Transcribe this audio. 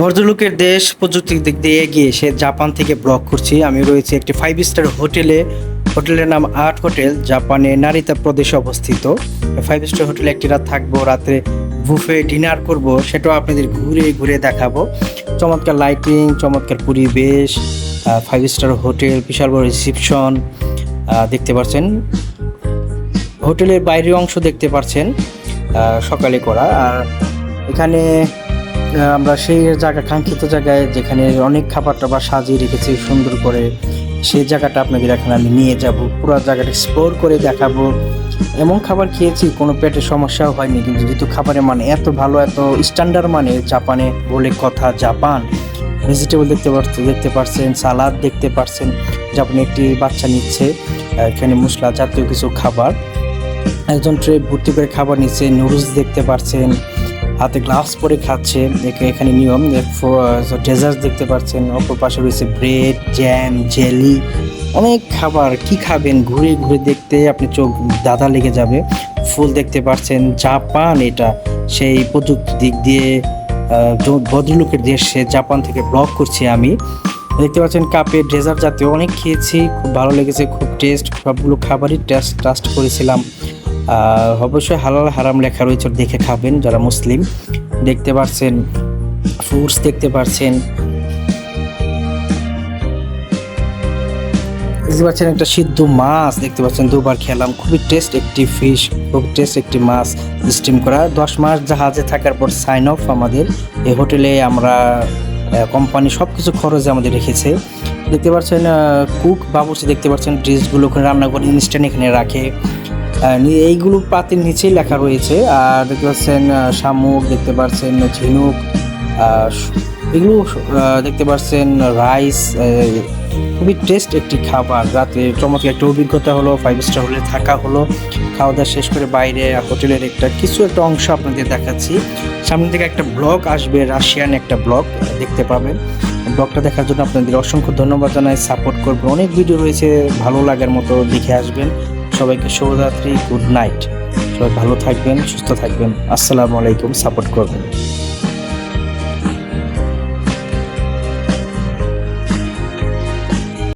ভদ্রলোকের দেশ প্রযুক্তির দিক দিয়ে এগিয়ে সে জাপান থেকে ব্লগ করছি। আমি রয়েছে একটি ফাইভ স্টার হোটেলে। হোটেলের নাম আর্ট হোটেল, জাপানে নারিতা প্রদেশে অবস্থিত। ফাইভ স্টার হোটেলে একটি রাত থাকব রাত্রে বুফে ডিনার করব, সেটাও আপনাদের ঘুরে ঘুরে দেখাবো। চমৎকার লাইটিং চমৎকার পরিবেশ ফাইভ স্টার হোটেল, বিশাল বড় রিসিপশন দেখতে পাচ্ছেন হোটেলের বাইরের অংশ দেখতে পাচ্ছেন সকালে করা। আর এখানে আমরা সেই জায়গা, কাঙ্ক্ষিত জায়গায় যেখানে অনেক খাবার টাবার সাজিয়ে রেখেছি, সুন্দর করে, সেই জায়গাটা আপনাদের এখানে আমি নিয়ে যাব। পুরো জায়গাটা এক্সপ্লোর করে দেখাবো। এমন খাবার খেয়েছি, কোনো পেটের সমস্যাও হয়নি, কিন্তু যেহেতু খাবারের মানে এত ভালো, এত স্ট্যান্ডার্ড মানে জাপানে বলে কথা, জাপান। ভেজিটেবল দেখতে পাচ্ছেন দেখতে পাচ্ছেন সালাদ দেখতে পাচ্ছেন জাপানে একটি বাচ্চা নিচ্ছে, এখানে মশলা জাতীয় কিছু খাবার। একজন ট্রে ভর্তি করে খাবার নিচ্ছে নুডলস দেখতে পাচ্ছেন হাতে গ্লাভস পরে খাচ্ছে। এখানে নিয়ম ডেজার্ট দেখতে পাচ্ছেন। অপর পাশে রয়েছে ব্রেড জ্যাম জেলি অনেক খাবার। কি খাবেন? ঘুরে ঘুরে দেখতে আপনি চোখ দাদা লেগে যাবে। ফুল দেখতে পাচ্ছেন জাপান এটা। সেই প্রযুক্তি দিক দিয়ে ভদ্রলোকের দেশে জাপান থেকে ব্লগ করছি আমি। দেখতে পাচ্ছেন কাপে ডেজার্ট জাতীয় অনেক খেয়েছি। খুব ভালো লেগেছে, খুব টেস্ট সবগুলো খাবারই টেস্ট টাস্ট করেছিলাম। অবশ্যই হালাল হারাম লেখা রয়েছে, দেখে খাবেন যারা মুসলিম। দেখতে পাচ্ছেন ফ্রুটস দেখতে পাচ্ছেন দেখতে পাচ্ছেন একটা সিদ্ধ মাছ দেখতে পাচ্ছেন, দুবার খেলাম। খুবই টেস্ট একটি ফিশ খুব টেস্ট একটি মাছ স্টিম করা। দশ মাস জাহাজে থাকার পর সাইন অফ আমাদের। এই হোটেলে আমরা কোম্পানি সব কিছু খরচ আমাদের রেখেছে। দেখতে পাচ্ছেন কুক বাবুর্চি দেখতে পাচ্ছেন ড্রেসগুলো ওখানে রান্না করে ইনস্ট্যান্ট এখানে রাখে। এইগুলো পাতির নিচেই লেখা রয়েছে। আর দেখতে পাচ্ছেন শামুক, দেখতে পাচ্ছেন, ঝিনুক এগুলো দেখতে পাচ্ছেন, রাইস খুবই টেস্ট একটি খাবার। রাতে চমৎকার একটা অভিজ্ঞতা হলো ফাইভ স্টার হোটেলে থাকা হলো। খাওয়া দাওয়া শেষ করে বাইরে, হোটেলের একটা কিছু একটা অংশ আপনাদের দেখাচ্ছি। সামনে থেকে একটা ব্লগ আসবে, রাশিয়ান একটা ব্লগ, দেখতে পাবেন। ব্লগটা দেখার জন্য আপনাদের অসংখ্য ধন্যবাদ জানাই। সাপোর্ট করব অনেক ভিডিও রয়েছে, ভালো লাগার মতো দেখে আসবেন। সবাইকে শুভরাত্রি গুড নাইট। সবাই ভালো থাকবেন সুস্থ থাকবেন। আসসালামু আলাইকুম সাপোর্ট করবেন।